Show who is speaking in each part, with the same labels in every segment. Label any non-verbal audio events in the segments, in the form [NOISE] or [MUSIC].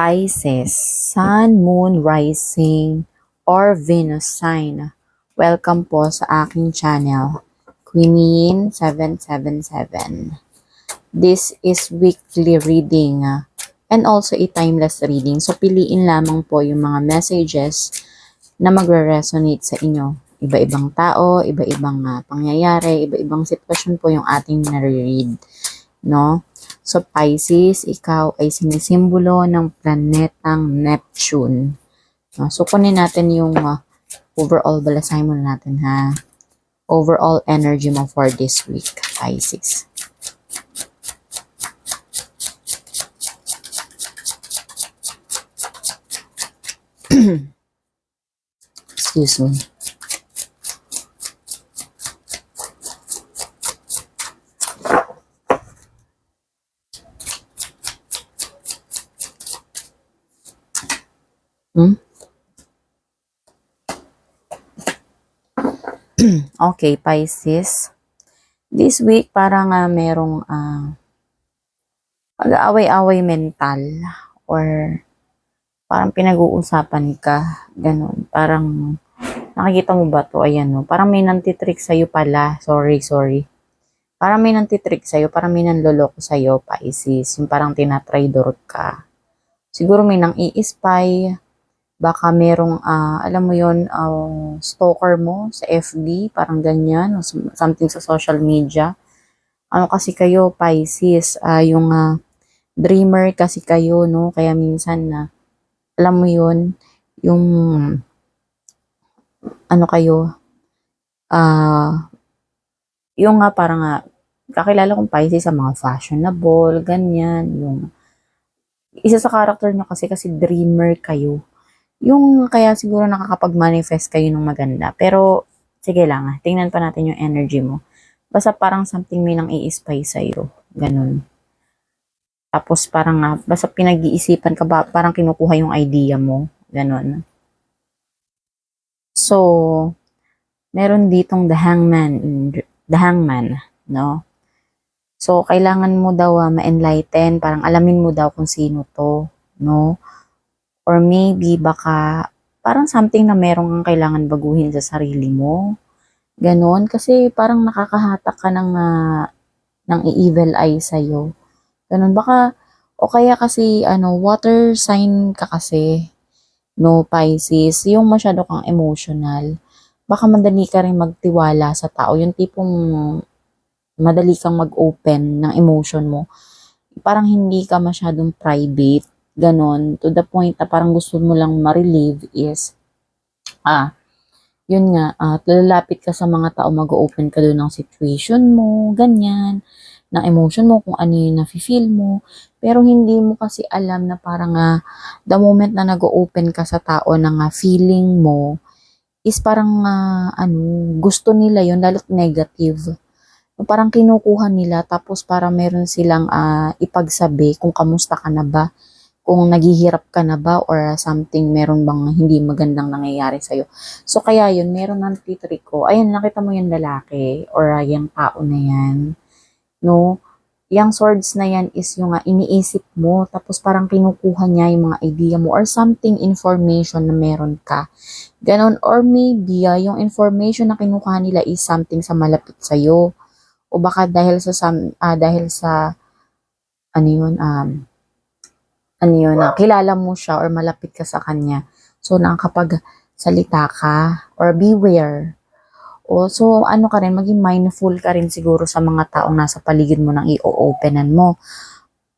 Speaker 1: Pisces, Sun, Moon, Rising, or Venus sign. Welcome po sa aking channel, Queenin 777. This is weekly reading ah, and also a timeless reading. So piliin lamang po yung mga messages na magre-resonate sa inyo. Iba-ibang tao, iba-ibang ah, pangyayari, iba-ibang sitwasyon po yung ating nare-read. No? So Pisces, ikaw ay sinisimbolo ng planetang Neptune. No? So kunin natin yung ah, overall balasay muna natin ha. Overall energy mo for this week, Pisces. [CLEARS THROAT] Excuse me. Okay, Pisces. This week, parang nga merong ah, pag-aaway-away mental or parang pinag-uusapan ka, ganun. Parang, nakikita mo ba to? Ayan, no? Parang may nantitrick sa'yo pala. Sorry, sorry. Parang may nantitrick sa'yo, parang may nanloloko sa'yo, Pisces. Yung parang tinatraidor ka. Siguro may nang i-spy. Baka merong, ah, alam mo yon ah, stalker mo sa FB, parang ganyan, something sa social media. Ano kasi kayo, Pisces, ah, yung ah, dreamer kasi kayo, no? Kaya minsan na, alam mo yun, yung, ano kayo, ah, yung nga parang nga, kakilala kong Pisces sa mga fashionable, ganyan, yung, isa sa character nyo kasi, kasi dreamer kayo. Yung kaya siguro nakakapag-manifest kayo ng maganda. Pero, sige lang, ah, tingnan pa natin yung energy mo. Basta parang something may nang i-spy sa'yo. Ganun. Tapos parang nga, basta pinag-iisipan ka ba, parang kinukuha yung idea mo. Ganun. So, meron ditong the hangman, the hangman, no? So, kailangan mo daw ah, ma-enlighten, parang alamin mo daw kung sino to, no? Or maybe baka parang something na meron kang kailangan baguhin sa sarili mo. Ganon. Kasi parang nakakahatak ka ng, ah, ng evil eye sa'yo. Ganon. Baka, o kaya kasi, ano, water sign ka kasi. No, Pisces. Yung masyado kang emotional. Baka madali ka rin magtiwala sa tao. Yung tipong madali kang mag-open ng emotion mo. Parang hindi ka masyadong private ganon, to the point na parang gusto mo lang ma-relieve is, ah, yun nga, at lalapit ka sa mga tao, mag-open ka doon ng situation mo, ganyan, ng emotion mo, kung ano yung nafe-feel mo, pero hindi mo kasi alam na parang ah, the moment na nag-open ka sa tao na nga feeling mo, is parang ah, ano, gusto nila yun, lalo't negative. Parang kinukuha nila, tapos parang meron silang ah, ipagsabi kung kamusta ka na ba, kung naghihirap ka na ba or something, meron bang hindi magandang nangyayari sa'yo. So, kaya yun, meron ng titri ko. Ayun, nakita mo yung lalaki or uh, yung tao na yan. No? Yung swords na yan is yung uh, iniisip mo, tapos parang kinukuha niya yung mga idea mo or something information na meron ka. Ganon. Or maybe, uh, yung information na kinukuha nila is something sa malapit sa'yo. O baka dahil sa, some, ah, dahil sa, ano yun, um, ano yun, na kilala mo siya or malapit ka sa kanya. So, nakakapag salita ka or beware. O, so, ano ka rin, maging mindful ka rin siguro sa mga taong nasa paligid mo nang i-openan mo.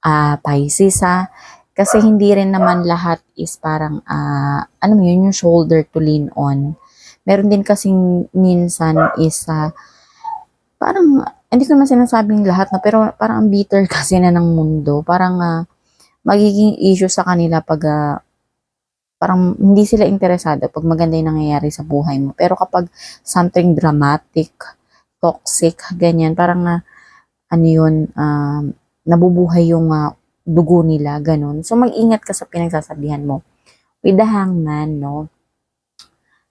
Speaker 1: Ah, Pisces ha. Kasi hindi rin naman lahat is parang, ah, ano mo yun, yung shoulder to lean on. Meron din kasing minsan is, ah, parang, hindi ko naman sinasabing lahat na, pero parang ang bitter [LAUGHS] kasi na ng mundo. Parang, ah, magiging issue sa kanila pag ah, parang hindi sila interesado pag maganda yung nangyayari sa buhay mo. Pero kapag something dramatic, toxic, ganyan, parang ah, ano yun, um, nabubuhay yung ah, dugo nila, ganun. So mag-ingat ka sa pinagsasabihan mo. With the hangman, no?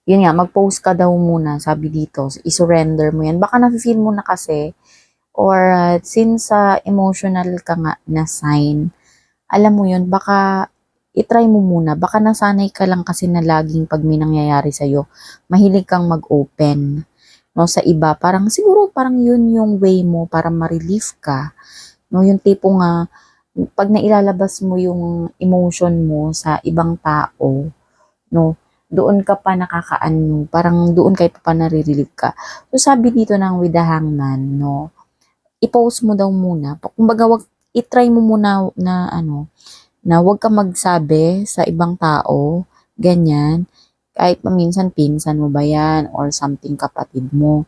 Speaker 1: Yun nga, mag-post ka daw muna, sabi dito, i-surrender mo yan. Baka na-feel mo na kasi, or ah, since sa emotional ka nga na sign, alam mo yun, baka itry mo muna. Baka nasanay ka lang kasi na laging pag may nangyayari sa'yo, mahilig kang mag-open. No, sa iba, parang siguro parang yun yung way mo para ma-relieve ka. No, yung tipo nga, pag nailalabas mo yung emotion mo sa ibang tao, no, doon ka pa nakakaano, parang doon kayo pa nare-relieve ka. So, sabi dito ng with the hangman, no, i-post mo daw muna. Kumbaga, wag, i-try mo muna na ano, na wag ka magsabi sa ibang tao, ganyan, kahit paminsan pinsan mo ba yan or something kapatid mo.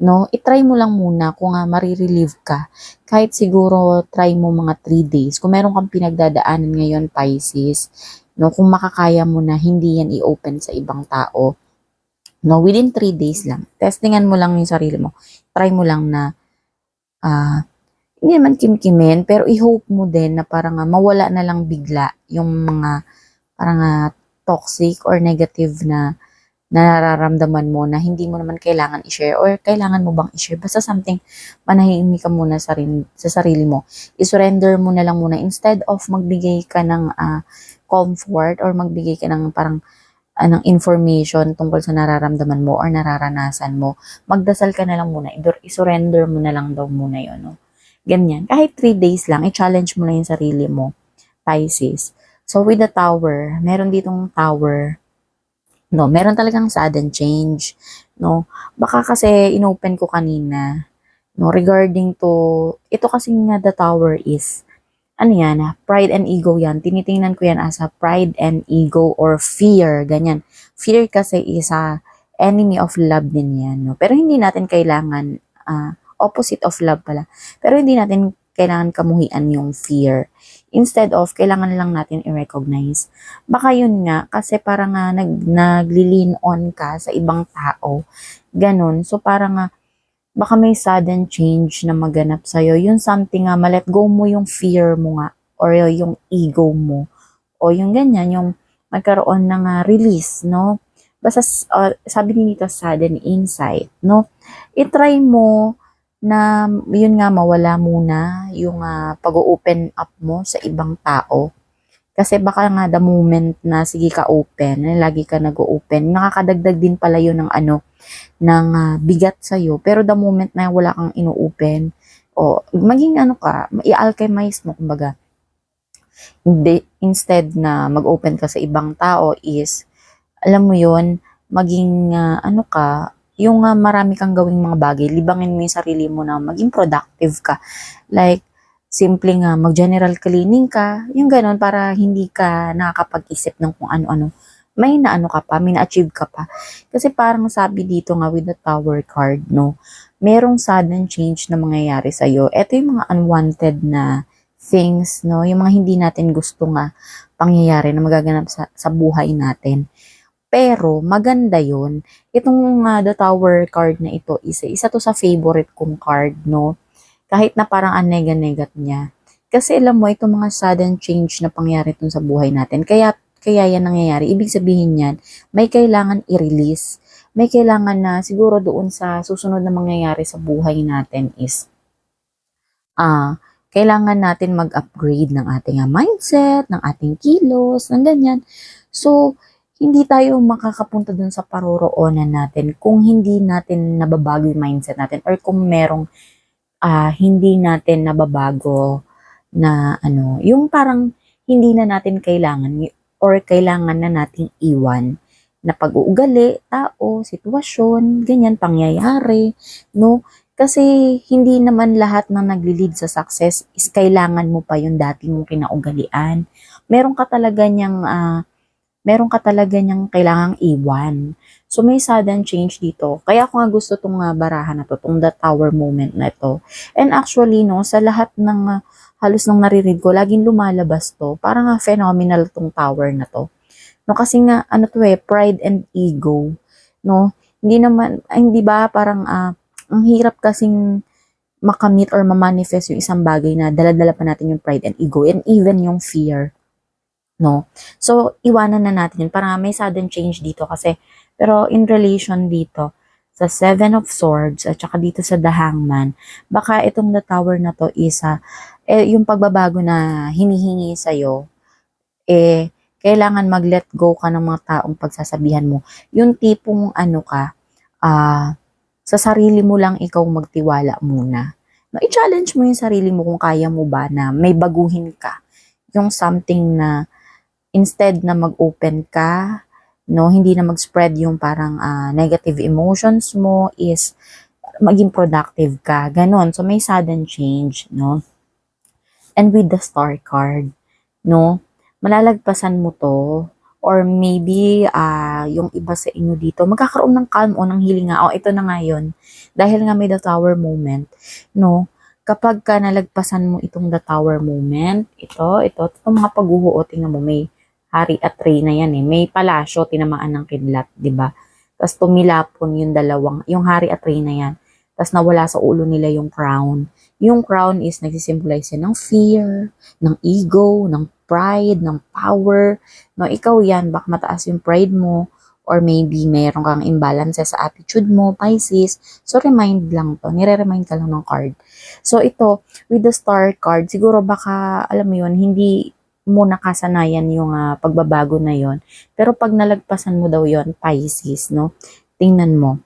Speaker 1: No, i-try mo lang muna kung nga marirelieve ka. Kahit siguro try mo mga 3 days. Kung meron kang pinagdadaanan ngayon, Pisces, no, kung makakaya mo na hindi yan i-open sa ibang tao, no, within 3 days lang. Testingan mo lang yung sarili mo. Try mo lang na ah hindi naman kimkimin, pero i-hope mo din na parang nga mawala na lang bigla yung mga parang nga toxic or negative na nararamdaman mo na hindi mo naman kailangan i-share or kailangan mo bang i-share. Basta something, manahimik ka muna sa, rin, sa sarili mo. I-surrender mo na lang muna instead of magbigay ka ng ah, comfort or magbigay ka ng parang ah, ng information tungkol sa nararamdaman mo or nararanasan mo. Magdasal ka na lang muna. I-surrender mo na lang daw muna yun. No? Ganyan. Kahit 3 days lang, i-challenge mo lang yung sarili mo. Pisces. So, with the tower, meron ditong tower. No, meron talagang sudden change. No, baka kasi inopen ko kanina. No, regarding to, ito kasi nga the tower is, ano yan, ah, pride and ego yan. Tinitingnan ko yan as a pride and ego or fear, ganyan. Fear kasi is a enemy of love din yan. No? Pero hindi natin kailangan, ah, opposite of love pala. Pero hindi natin kailangan kamuhian yung fear. Instead of, kailangan lang natin i-recognize. Baka yun nga, kasi parang nga nag, nagli-lean on ka sa ibang tao. Ganon. So parang nga, baka may sudden change na maganap sa'yo. Yun something nga, malet go mo yung fear mo nga, or yung ego mo. O yung ganyan, yung magkaroon ng ah, release, no? Basta, uh, sabi ni sudden insight, no? I-try mo na yun nga mawala muna yung ah, pag-open up mo sa ibang tao. Kasi baka nga the moment na sige ka open, lagi ka nag-open, nakakadagdag din pala yun ng ano, ng ah, bigat sa'yo. Pero the moment na wala kang ino-open, o maging ano ka, i-alchemize mo, kumbaga. Hindi, instead na mag-open ka sa ibang tao is, alam mo yun, maging ah, ano ka, yung ah, marami kang gawing mga bagay, libangin mo yung sarili mo na maging productive ka. Like, simple nga, mag-general cleaning ka, yung ganun, para hindi ka nakakapag-isip ng kung ano-ano. May naano ka pa, may na-achieve ka pa. Kasi parang sabi dito nga with the tower card, no, merong sudden change na mangyayari sa'yo. Ito yung mga unwanted na things, no, yung mga hindi natin gusto nga pangyayari na magaganap sa, sa buhay natin. Pero maganda yun. Itong uh, the tower card na ito, isa, isa to sa favorite kong card, no? Kahit na parang anega-negat niya. Kasi alam mo, itong mga sudden change na pangyari tun sa buhay natin. Kaya, kaya yan nangyayari. Ibig sabihin yan, may kailangan i-release. May kailangan na siguro doon sa susunod na mangyayari sa buhay natin is, ah, kailangan natin mag-upgrade ng ating ah, mindset, ng ating kilos, ng ganyan. So, hindi tayo makakapunta dun sa paroroonan natin kung hindi natin nababago yung mindset natin or kung merong ah, hindi natin nababago na ano, yung parang hindi na natin kailangan or kailangan na nating iwan na pag-uugali, tao, sitwasyon, ganyan, pangyayari, no? Kasi hindi naman lahat na nagli-lead sa success is kailangan mo pa yung dati mong kinaugalian. Meron ka talaga niyang ah, meron ka talaga niyang kailangang iwan. So, may sudden change dito. Kaya ako nga gusto tong uh, barahan na to, tong the tower moment na ito. And actually, no, sa lahat ng uh, halos nang narinig ko, laging lumalabas to. Parang nga phenomenal tong tower na to. No, kasi nga, ano to eh, pride and ego. No, hindi naman, ay, hindi ba, parang, uh, ang hirap kasing makamit or ma-manifest yung isang bagay na daladala pa natin yung pride and ego and even yung fear no? So, iwanan na natin yun. Para may sudden change dito kasi, pero in relation dito, sa Seven of Swords at saka dito sa The Hangman, baka itong The Tower na to is, uh, eh, yung pagbabago na hinihingi sa'yo, eh, kailangan mag-let go ka ng mga taong pagsasabihan mo. Yung tipong ano ka, ah, sa sarili mo lang ikaw magtiwala muna. No, i-challenge mo yung sarili mo kung kaya mo ba na may baguhin ka. Yung something na instead na mag-open ka, no, hindi na mag-spread yung parang ah, negative emotions mo is maging productive ka. Ganon. So, may sudden change, no? And with the star card, no? Malalagpasan mo to or maybe ah yung iba sa inyo dito, magkakaroon ng calm o ng healing nga. O, ito na nga yun. Dahil nga may the tower moment, no? Kapag ka nalagpasan mo itong the tower moment, ito, ito, itong mga paghuho, o, tingnan mo, may hari at reyna yan eh. May palasyo, tinamaan ng kidlat, di ba? Tapos tumilapon yung dalawang, yung hari at reyna yan. Tapos nawala sa ulo nila yung crown. Yung crown is nagsisimbolize yan ng fear, ng ego, ng pride, ng power. No, ikaw yan, baka mataas yung pride mo or maybe mayroon kang imbalance sa attitude mo, Pisces. So, remind lang to. Nire-remind ka lang ng card. So, ito, with the star card, siguro baka, alam mo yun, hindi mo nakasanayan yung ah, pagbabago na yon Pero pag nalagpasan mo daw yon Pisces, no? Tingnan mo.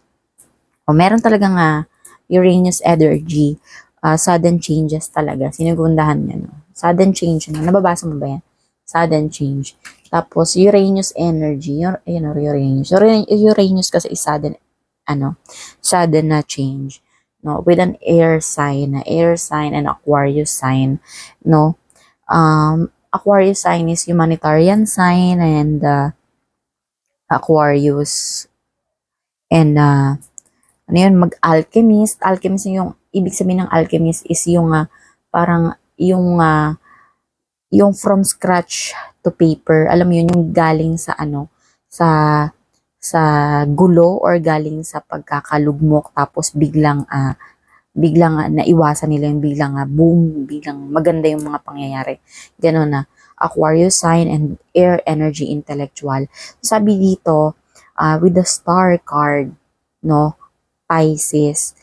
Speaker 1: O, meron talagang nga Uranus energy, ah, sudden changes talaga. Sinigundahan niya, no? Sudden change na. Nababasa mo ba yan? Sudden change. Tapos, Uranus energy. Yung, ayun, o, Uranus. Ura- Uranus kasi is sudden, ano, sudden na change. No, with an air sign, air sign and Aquarius sign, no. Um, Aquarius sign is humanitarian sign and uh, Aquarius and uh, ano yun, mag-alchemist. Alchemist yung, ibig sabihin ng alchemist is yung uh, parang yung uh, yung from scratch to paper. Alam mo yun, yung galing sa ano, sa sa gulo or galing sa pagkakalugmok tapos biglang ah biglang ah, naiwasan nila yung biglang ah, boom, biglang maganda yung mga pangyayari. Ganun na. Aquarius sign and air energy intellectual. Sabi dito, ah, with the star card, no, Pisces,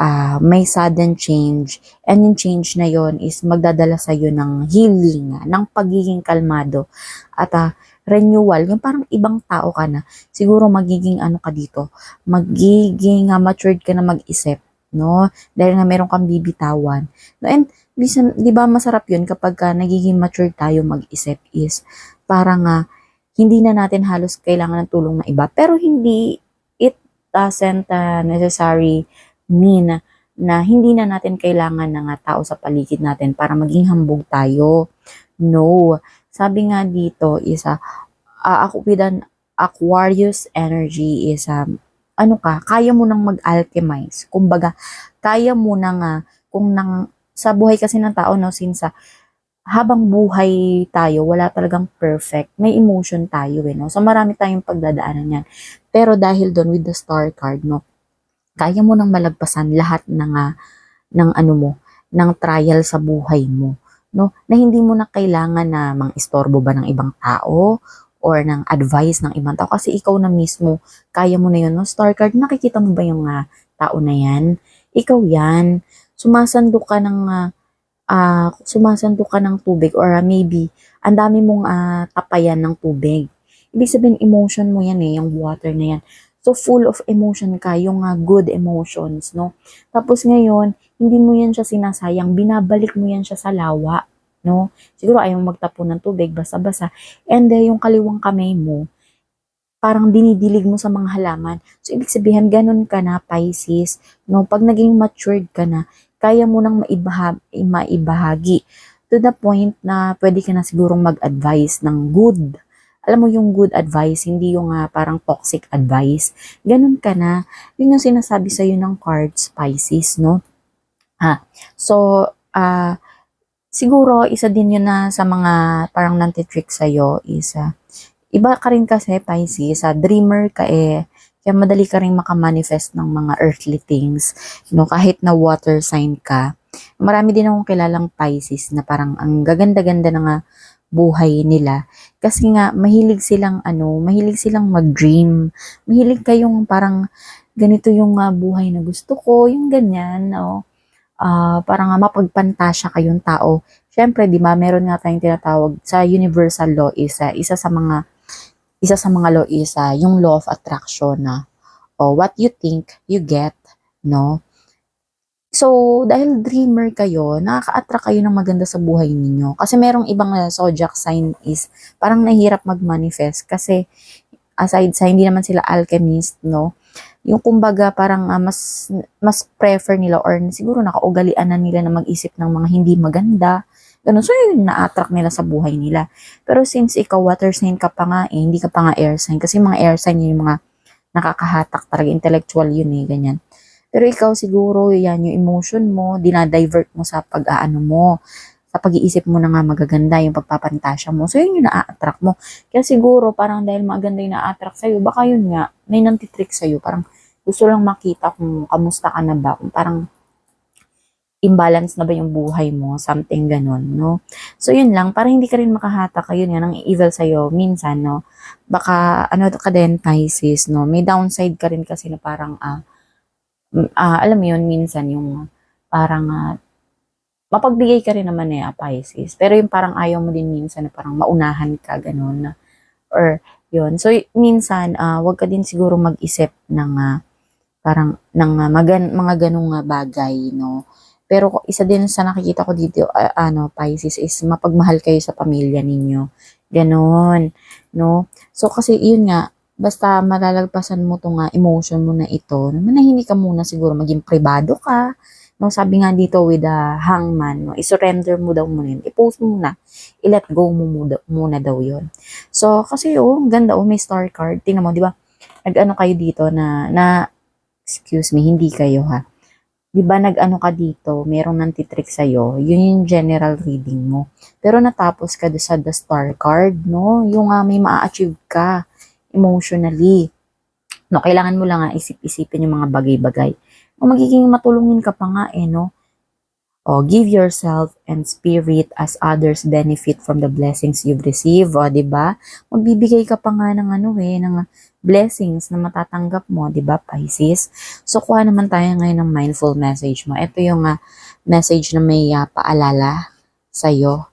Speaker 1: ah, may sudden change. And yung change na yon is magdadala sa iyo ng healing, ng pagiging kalmado. At ah, renewal, yung parang ibang tao ka na. Siguro magiging ano ka dito, magiging ah, matured ka na mag-isip, no? Dahil nga meron kang bibitawan. No? And bisan, di ba masarap yun kapag ka nagiging mature tayo mag-isip is parang ah, hindi na natin halos kailangan ng tulong ng iba. Pero hindi, it doesn't ah, necessary mean na, hindi na natin kailangan ng ah, tao sa paligid natin para maging hambog tayo. No. Sabi nga dito is ah, ah, ako with an Aquarius energy is um, ano ka, kaya mo nang mag-alchemize. Kumbaga, kaya mo nang ah, kung nang sa buhay kasi ng tao no since ah, habang buhay tayo, wala talagang perfect. May emotion tayo eh, no? So, marami tayong pagdadaanan yan. Pero dahil doon with the star card, no, kaya mo nang malagpasan lahat ng, ah, ng ano mo, ng trial sa buhay mo. No? Na hindi mo na kailangan na mang-istorbo ba ng ibang tao or ng advice ng ibang tao kasi ikaw na mismo, kaya mo na yun. No? Star card, nakikita mo ba yung ah, tao na yan? Ikaw yan. Sumasandok ka ng ah, ah, sumasandok ka ng tubig or ah, maybe ang dami mong ah, tapayan ng tubig. Ibig sabihin, emotion mo yan eh, yung water na yan. So, full of emotion ka, yung ah, good emotions, no? Tapos ngayon, hindi mo yan siya sinasayang, binabalik mo yan siya sa lawa, no? Siguro ayaw magtapon ng tubig, basa-basa. And eh, yung kaliwang kamay mo, parang dinidilig mo sa mga halaman. So, ibig sabihin, ganun ka na, Pisces, no? Pag naging matured ka na, kaya mo nang maibaha, maibahagi to the point na pwede ka na sigurong mag-advise ng good. Alam mo yung good advice, hindi yung ah, parang toxic advice. Ganun ka na. Yun yung sinasabi sa'yo ng cards, Pisces, no? Ah, so, ah, siguro, isa din yun na sa mga parang nantitrick sa'yo is, ah, iba ka rin kasi, Pisces, ah, dreamer ka eh, kaya madali ka rin makamanifest ng mga earthly things, no, kahit na water sign ka. Marami din akong kilalang Pisces na parang ang gaganda-ganda na nga buhay nila. Kasi nga, mahilig silang ano, mahilig silang mag-dream. Mahilig kayong parang ganito yung ah, buhay na gusto ko, yung ganyan, no? Ah, parang nga mapagpantasya kayong tao. syempre, di ba, meron nga tayong tinatawag sa universal law is ah, isa sa mga isa sa mga law is ah, yung law of attraction na o what you think, you get, no? So, dahil dreamer kayo, nakaka-attract kayo ng maganda sa buhay ninyo. Kasi merong ibang uh, zodiac sign is parang nahihirap mag-manifest kasi aside sa hindi naman sila alchemist, no? Yung kumbaga parang ah, mas mas prefer nila or siguro nakaugalian na nila na mag-isip ng mga hindi maganda. Ganun. So, yun na-attract nila sa buhay nila. Pero since ikaw water sign ka pa nga eh, hindi ka pa nga air sign. Kasi mga air sign yun yung mga nakakahatak talaga, intellectual yun eh, ganyan. Pero ikaw siguro, yan yung emotion mo, dinadivert mo sa pag-aano mo, pag-iisip mo na nga magaganda, yung pagpapantasya mo. So, yun yung na-attract mo. Kaya siguro, parang dahil maganda yung na-attract sa'yo, baka yun nga, may nantitrick sa'yo. Parang gusto lang makita kung kamusta ka na ba, kung parang imbalance na ba yung buhay mo, something ganun, no? So, yun lang, para hindi ka rin makahatak, nga, ng evil sa'yo, minsan, no? Baka, ano ka no? May downside ka rin kasi na parang, ah, mm, ah, alam mo yun, minsan, yung parang, ah, mapagbigay ka rin naman eh, Pisces. Pero yung parang ayaw mo din minsan na parang maunahan ka, ganun, or, yun. So, minsan, ah, wag ka din siguro mag-isip ng, ah, parang, ng ah, magan, mga ganong ah, bagay, no? Pero isa din sa nakikita ko dito, ah, ano, Pisces, is mapagmahal kayo sa pamilya ninyo. Ganon, no? So, kasi yun nga, basta malalagpasan mo tong nga emotion mo na ito, manahimik ka muna siguro, maging privado ka, no? Sabi nga dito with the hangman, no? I-surrender mo daw muna yun. I-post mo muna. I-let go mo muna, muna daw yun. So, kasi oh, ganda, oh, may star card. Tingnan mo, di ba? Nag-ano kayo dito na, na, excuse me, hindi kayo ha. Di ba nag-ano ka dito, merong nantitrick sa'yo, yun yung general reading mo. Pero natapos ka sa the star card, no? Yung uh, may ma-achieve ka emotionally. No, kailangan mo lang nga isip-isipin yung mga bagay-bagay. O magiging matulungin ka pa nga eh, no? O, give yourself and spirit as others benefit from the blessings you've received. O, di ba? Magbibigay ka pa nga ng ano eh, ng blessings na matatanggap mo, di ba, Pisces? So, kuha naman tayo ngayon ng mindful message mo. Ito yung ah, message na may ah, paalala sa'yo,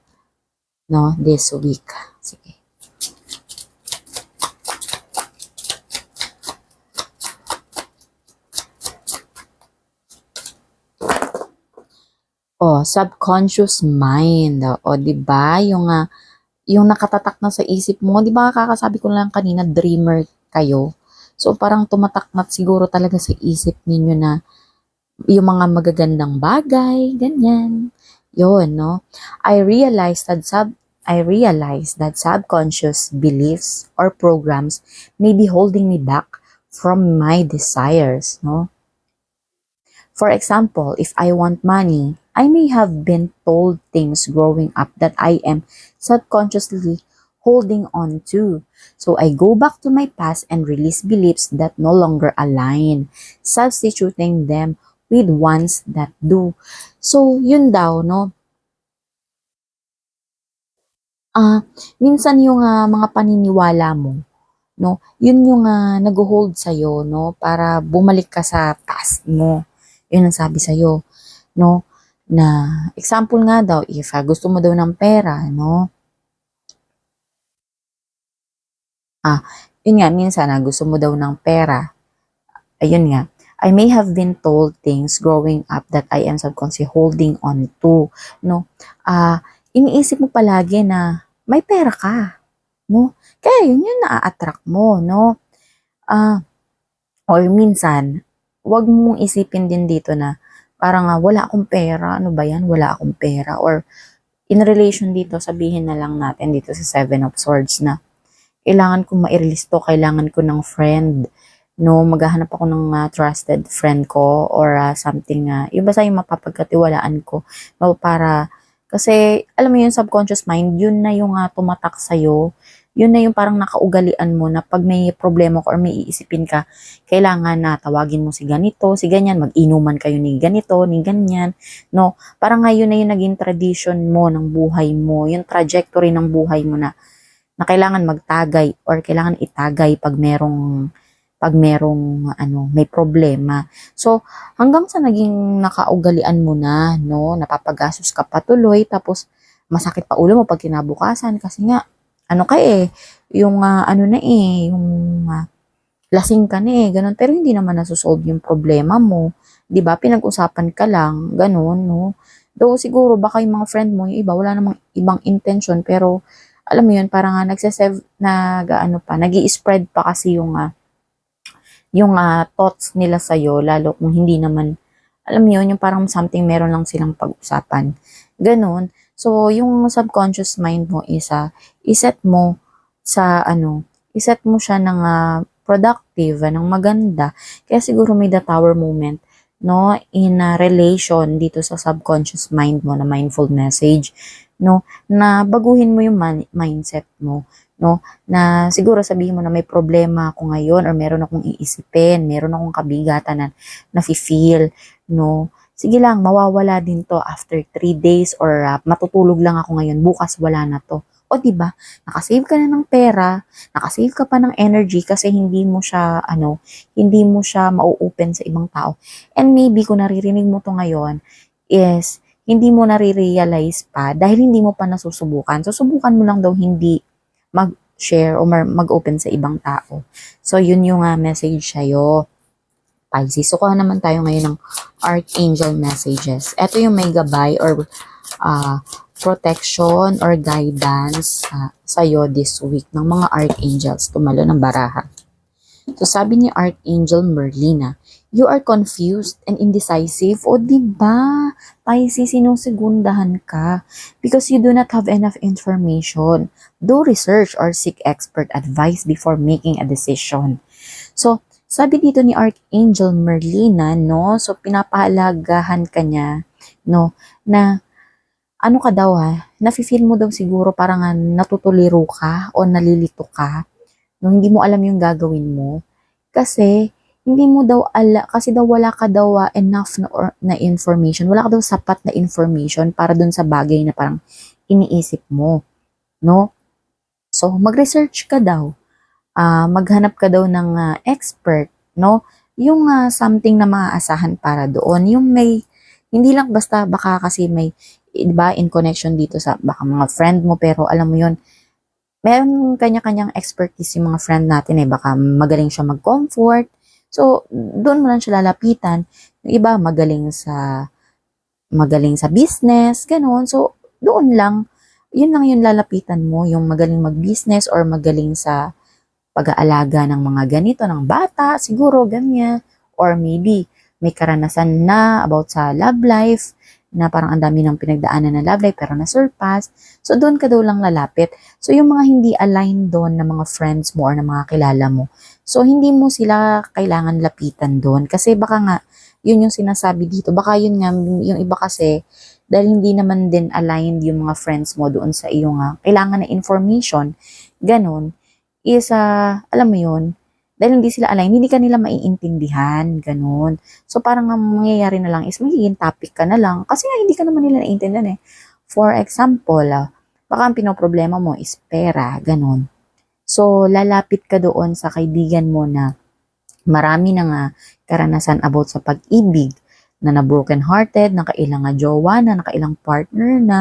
Speaker 1: no, this week. Sige. Oh, subconscious mind. O, di ba? Yung, ah, yung nakatatak na sa isip mo, di ba kakasabi ko lang kanina, dreamer kayo. So, parang tumatak na siguro talaga sa isip ninyo na yung mga magagandang bagay, ganyan. Yun, no? I realized that sub I realized that subconscious beliefs or programs may be holding me back from my desires, no? For example, if I want money, I may have been told things growing up that I am subconsciously holding on to. So I go back to my past and release beliefs that no longer align, substituting them with ones that do. So, yun daw, no? Ah, minsan yung ah, mga paniniwala mo, no? Yun yung uh, nag-hold sa'yo, no? Para bumalik ka sa past mo. Yun ang sabi sa'yo, no? Na, example nga daw, if ah, gusto mo daw ng pera, no? Ah, yun nga, minsan na gusto mo daw ng pera. Ayun nga, I may have been told things growing up that I am subconsciously holding on to, no? Ah, iniisip mo palagi na may pera ka, no? Kaya yun yung na-attract mo, no? Ah, or minsan, wag mong isipin din dito na parang ah, wala akong pera, ano ba yan? Wala akong pera. Or in relation dito, sabihin na lang natin dito sa Seven of Swords na kailangan ko ma-release to, kailangan ko ng friend, no, maghahanap ako ng uh, trusted friend ko or uh, something, uh, yung basta yung mapapagkatiwalaan ko, no, para, kasi, alam mo yung subconscious mind, yun na yung uh, tumatak sa'yo, yun na yung parang nakaugalian mo na pag may problema ko or may iisipin ka, kailangan na tawagin mo si ganito, si ganyan, mag-inuman kayo ni ganito, ni ganyan, no? Parang ngayon na yung naging tradition mo ng buhay mo, yung trajectory ng buhay mo na, na kailangan magtagay or kailangan itagay pag merong pag merong ano may problema. So hanggang sa naging nakaugalian mo na no, napapagastos ka patuloy tapos masakit pa ulo mo pag kinabukasan kasi nga, ano ka eh, yung ah, ano na eh, yung ah, lasing ka na eh, ganun. Pero hindi naman nasusolve yung problema mo. ba Pinag-usapan ka lang, ganun, no? Though siguro baka yung mga friend mo, yung iba, wala namang ibang intention, pero alam mo yun, parang nga nagsasev, nag, ano pa, nag spread pa kasi yung, ah, yung ah, thoughts nila sa'yo, lalo kung hindi naman, alam mo yun, yung parang something meron lang silang pag-usapan. Ganun. So, yung subconscious mind mo is, ah, iset mo sa, ano, iset mo siya ng ah, productive, ng maganda. Kaya siguro may the tower moment no in a relation dito sa subconscious mind mo na mindful message no na baguhin mo yung mindset mo no na siguro sabihin mo na may problema ako ngayon or meron akong iisipin meron akong kabigatan na nafi-feel no sige lang mawawala din to after 3 days or ah, matutulog lang ako ngayon bukas wala na to o di ba nakasave ka na ng pera nakasave ka pa ng energy kasi hindi mo siya ano hindi mo siya mau-open sa ibang tao And maybe kung naririnig mo to ngayon is hindi mo nare-realize pa dahil hindi mo pa nasusubukan. Susubukan mo lang daw hindi mag-share o mag-open sa ibang tao. So, yun yung uh, message sa'yo. Pisces. So, kuha naman tayo ngayon ng Archangel messages. Ito yung may gabay or uh, protection or guidance uh, sa'yo this week ng mga Archangels. Tumalo ng baraha. So, sabi ni Archangel Merlina, You are confused and indecisive. O, di ba? Pisces, sinusegundahan ka because you do not have enough information. Do research or seek expert advice before making a decision. So, sabi dito ni Archangel Merlina, no? So, pinapahalagahan ka niya, no? Na, ano ka daw ha? Nafe-feel mo daw siguro parang ah, natutuliro ka o nalilito ka. No, hindi mo alam yung gagawin mo. Kasi, hindi mo daw ala, kasi daw wala ka daw ah, enough na, or, na information, wala ka daw sapat na information para dun sa bagay na parang iniisip mo, no? So, mag-research ka daw. Ah, maghanap ka daw ng ah, expert, no? Yung ah, something na maaasahan para doon, yung may, hindi lang basta baka kasi may, di ba, in connection dito sa baka mga friend mo, pero alam mo yon meron kanya-kanyang expertise yung mga friend natin eh. Baka magaling siya mag-comfort, So, doon mo lang siya lalapitan. Yung iba, magaling sa magaling sa business, ganun. So, doon lang, yun lang yung lalapitan mo, yung magaling mag-business or magaling sa pag-aalaga ng mga ganito, ng bata, siguro, ganyan. Or maybe, may karanasan na about sa love life, na parang ang dami ng pinagdaanan ng love life pero na-surpass. So, doon ka daw lang lalapit. So, yung mga hindi aligned doon na mga friends mo or na mga kilala mo, So, hindi mo sila kailangan lapitan doon. Kasi baka nga, yun yung sinasabi dito. Baka yun nga, yung iba kasi, dahil hindi naman din aligned yung mga friends mo doon sa iyong uh, kailangan na information, ganun, is, uh, alam mo yun, dahil hindi sila aligned, hindi ka nila maiintindihan, ganun. So, parang ang mangyayari na lang is magiging topic ka na lang. Kasi nga, hindi ka naman nila naiintindihan eh. For example, uh, baka ang pinoproblema mo is pera, ganun. So, lalapit ka doon sa kaibigan mo na marami na nga karanasan about sa pag-ibig, na na broken hearted, nakailang nga jowa na, nakailang partner na,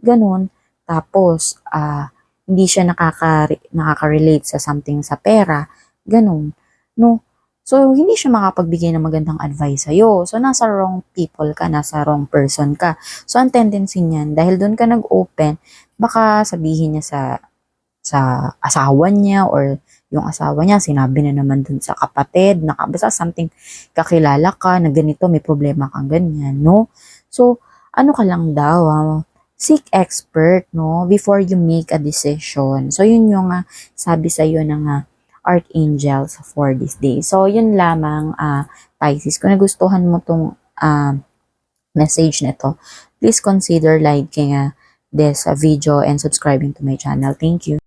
Speaker 1: ganun. Tapos, ah, hindi siya nakaka nakaka-relate sa something sa pera, ganun. No? So, hindi siya makapagbigay ng magandang advice sa'yo. So, nasa wrong people ka, nasa wrong person ka. So, ang tendency niyan, dahil doon ka nag-open, baka sabihin niya sa sa asawa niya or yung asawa niya, sinabi na naman dun sa kapatid, na basta something kakilala ka na ganito, may problema kang ganyan, no? So, ano ka lang daw, ah, seek expert, no? Before you make a decision. So, yun yung uh, sabi sa iyo ng uh, archangels for this day. So, yun lamang, uh, Pisces. Kung nagustuhan mo tong uh, message nito, please consider liking uh, this uh, video and subscribing to my channel. Thank you.